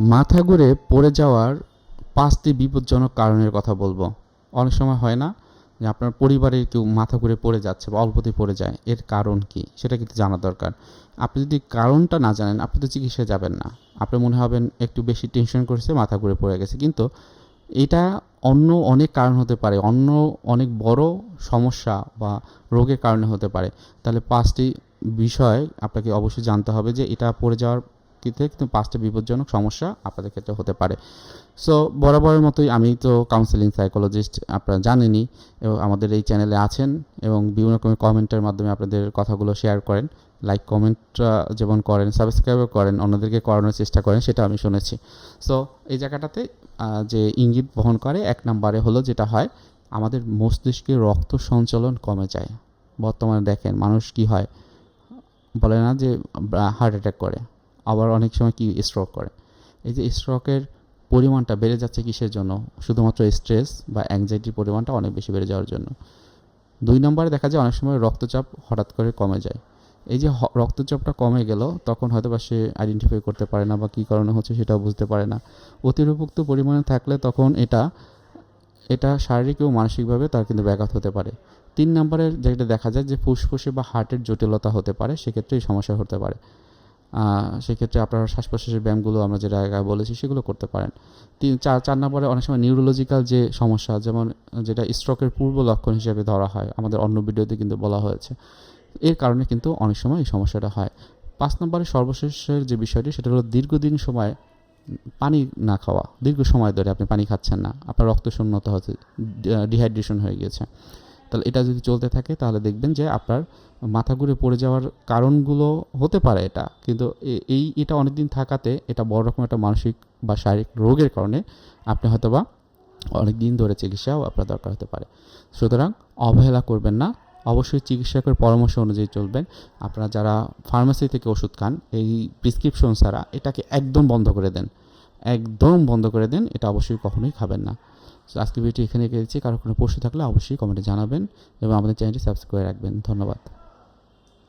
মাথা ঘুরে পড়ে যাওয়ার পাঁচটি বিপজ্জনক কারণের কথা বলব। অনেক সময় হয় না যে আপনার পরিবারের কেউ মাথা ঘুরে পড়ে যাচ্ছে বা অল্পতেই পড়ে যায়। এর কারণ কি? সেটা কিন্তু জানা দরকার। আপনি যদি কারণটা না জানেন, আপনি তো চিকিৎসায় যাবেন না। আপনার মনে হবেন একটু বেশি টেনশন করেছে, মাথা ঘুরে পড়ে গেছে। কিন্তু এটা অন্য অনেক কারণ হতে পারে, অন্য অনেক বড় সমস্যা বা রোগের কারণে হতে পারে। তাহলে পাঁচটি বিষয় আপনাকে অবশ্যই জানতে হবে যে এটা পড়ে যাওয়ার ক্ষেত্রে কিন্তু পাঁচটা বিপজ্জনক সমস্যা আপনাদের ক্ষেত্রে হতে পারে। সো বরাবরের মতোই আমি তো কাউন্সেলিং সাইকোলজিস্ট আপনারা জানেনই এবং আমাদের এই চ্যানেলে আছেন এবং বিভিন্ন রকমের কমেন্টের মাধ্যমে আপনাদের কথাগুলো শেয়ার করেন লাইক কমেন্টটা যেমন করেন সাবস্ক্রাইবও করেন, অন্যদেরকে করানোর চেষ্টা করেন সেটা আমি শুনেছি। সো এই জায়গাটাতে যে ইঙ্গিত বহন করে, এক নম্বরে হলো যেটা হয়, আমাদের মস্তিষ্কে রক্ত সঞ্চালন কমে যায়। বর্তমানে দেখেন মানুষ কি হয়, বলে না যে হার্ট অ্যাটাক করে। আবার অনেক সময় কি স্ট্রোক করে। এই যে স্ট্রোকের পরিমাণটা বেড়ে যাচ্ছে কিসের জন্য? শুধুমাত্র স্ট্রেস বা অ্যাংজাইটির পরিমাণটা অনেক বেশি বেড়ে যাওয়ার জন্য। দুই নম্বরে দেখা যায় অনেক সময় রক্তচাপ হঠাৎ করে কমে যায়। এই যে রক্তচাপটা কমে গেল, তখন হয়তো বা সে আইডেন্টিফাই করতে পারে না বা কী কারণে হচ্ছে সেটাও বুঝতে পারে না। অতিরিক্ত পরিমাণে থাকলে তখন এটা এটা শারীরিক ও মানসিকভাবে তার কিন্তু ব্যাঘাত হতে পারে। তিন নম্বরের যেটা দেখা যায় যে ফুসফুসে বা হার্টের জটিলতা হতে পারে, সেক্ষেত্রে এই সমস্যা হতে পারে। সেক্ষেত্রে আপনার শ্বাস প্রশ্বাসের ব্যায়ামগুলো আমরা যেটা আগে বলেছি, সেগুলো করতে পারেন। তিন, চার চার নম্বরে অনেক সময় নিউরোলজিক্যাল যে সমস্যা, যেমন যেটা স্ট্রোকের পূর্ব লক্ষণ হিসেবে ধরা হয়, আমাদের অন্য ভিডিওতে কিন্তু বলা হয়েছে। এর কারণে কিন্তু অনেক সময় এই সমস্যাটা হয়। পাঁচ নম্বরে সর্বশেষের যে বিষয়টি, সেটা হলো দীর্ঘদিন সময় পানি না খাওয়া। দীর্ঘ সময় ধরে আপনি পানি খাচ্ছেন না। আপনার রক্ত শূন্যতা হচ্ছে ডিহাইড্রেশন হয়ে গিয়েছে। তাহলে এটা যদি চলতে থাকে, তাহলে দেখবেন যে আপনার মাথা ঘুরে পড়ে যাওয়ার কারণগুলো হতে পারে এটা। কিন্তু এই, এটা অনেক দিন থাকাতে এটা বড় রকম একটা মানসিক বা শারীরিক রোগের কারণে আপনি হয়তো বা অনেক দিন ধরে চিকিৎসাও আপনার দরকার হতে পারে। সুতরাং অবহেলা করবেন না। অবশ্যই চিকিৎসকের পরামর্শ অনুযায়ী চলবেন। আপনারা যারা ফার্মেসি থেকে ওষুধ খান, এই প্রেসক্রিপশন ছাড়া এটাকে একদম বন্ধ করে দেন। একদম বন্ধ করে দেন, এটা অবশ্যই কখনোই খাবেন না। তো আজকে ভিডিওটি এখানে রেখে দিচ্ছি। কারও কোনো প্রশ্ন থাকলে অবশ্যই কমেন্টে জানাবেন এবং আমাদের চ্যানেলটি সাবস্ক্রাইব করে রাখবেন। ধন্যবাদ।